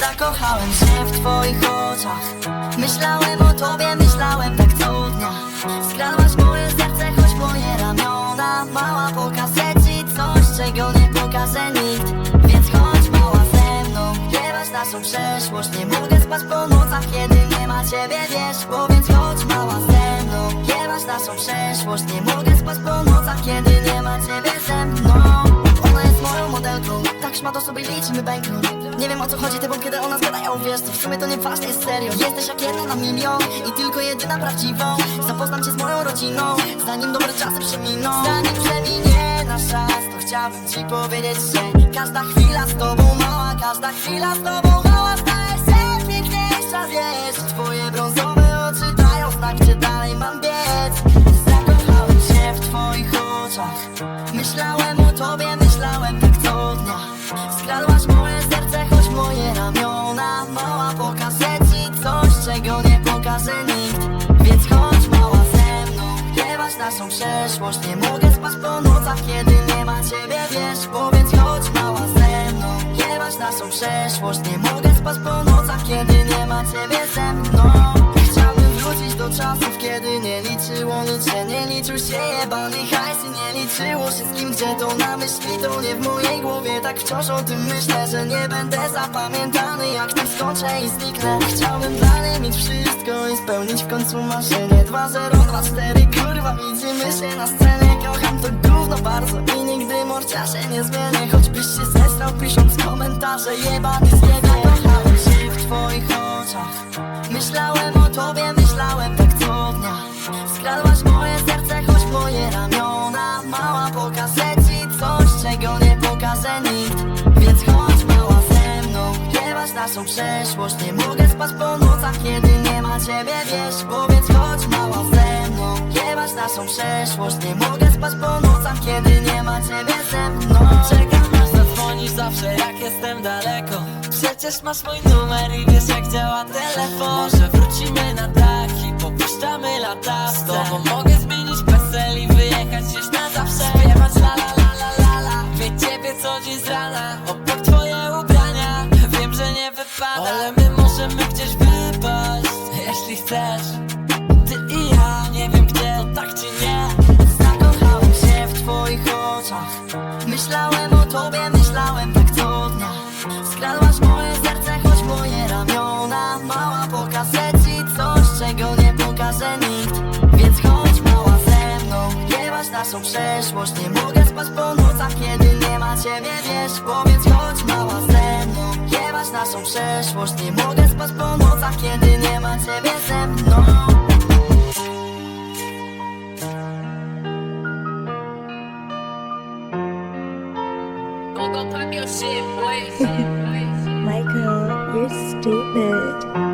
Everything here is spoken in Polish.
Zakochałem się w twoich oczach. Myślałem o tobie, myślałem tak co dnia Skradłaś moje serce, choć moje ramiona. Mała pokażę ci coś, czego nie pokażę Naszą przeszłość. Nie mogę spać po nocach, kiedy nie ma ciebie, wiesz. Bo więc chodź mała ze mną. Jebać naszą przeszłość. Nie mogę spać po nocach, kiedy nie ma ciebie ze mną. Ona jest moją modelką Tak szmato sobie liczymy bankroll Nie wiem o co chodzi, ty bo kiedy ona zgada, ja uwierz to W sumie to nieważne jest serio. Jesteś jak jedna na milion I tylko jedyna prawdziwą. Zapoznam cię z moją rodziną Zanim dobre czasy przeminą. Zanim przeminie nasz czas To chciałbym ci powiedzieć, że Każda chwila z tobą mała Każda chwila z tobą wiesz Twoje brązowe oczy dają znak, gdzie dalej mam biec. Zakochałem się w twoich oczach. Myślałem o tobie, myślałem tak co dnia. Skradłaś moje serce, choć moje ramiona. Mała, pokażę ci coś, czego nie pokaże nikt. Więc chodź mała ze mną. Jebać naszą przeszłość. Nie mogę spać po nocach, kiedy nie ma ciebie, wiesz. Więc chodź mała ze mną. Jebać naszą przeszłość. Nie mogę spać po nocach, kiedy ma ciebie ze mną. Chciałbym wrócić do czasów, kiedy nie liczyło nic się Nie liczył się jebany hajs i nie liczyło się z kim Gdzie to na myśli, to nie w mojej głowie Tak wciąż o tym myślę, że nie będę zapamiętany Jak tym skończę i zniknę. Chciałbym dalej mieć wszystko i spełnić w końcu marzenie. 2024, kurwa widzimy się na scenie. Kocham to gówno bardzo i nigdy morcia się nie zmienię. Choćbyś się zesrał pisząc komentarze Jebany z w twoich oczach. Myślałem o tobie, myślałem tak co dnia Skradłaś moje serce, choć moje ramiona. Mała, pokażę ci coś, czego nie pokaże nikt. Więc chodź mała ze mną. Jebać naszą przeszłość. Nie mogę spać po nocach, kiedy nie ma ciebie, wiesz. Więc chodź mała ze mną. Jebać naszą przeszłość. Nie mogę spać po nocach, kiedy nie ma ciebie ze mną. Czekam aż zadzwonisz zawsze jak jestem daleko. Przecież masz mój numer i wiesz jak działa telefon. Może wrócimy na dach i popuszczamy lata Z tobą mogę zmienić PESEL i wyjechać gdzieś na zawsze. Śpiewać la la la la la la. Mieć ciebie co dzień z rana. Obok twoje ubrania. Wiem, że nie wypada Ale my możemy gdzieś wypaść. Jeśli chcesz Ty i ja Nie wiem gdzie, to tak czy nie naszą przeszłość. Nie mogę spać po nocach, kiedy nie ma ciebie, wiesz Bo więc chodź mała ze mną. Jebać naszą przeszłość. Nie mogę spać po nocach, kiedy nie ma ciebie ze mną. Michael, you're stupid.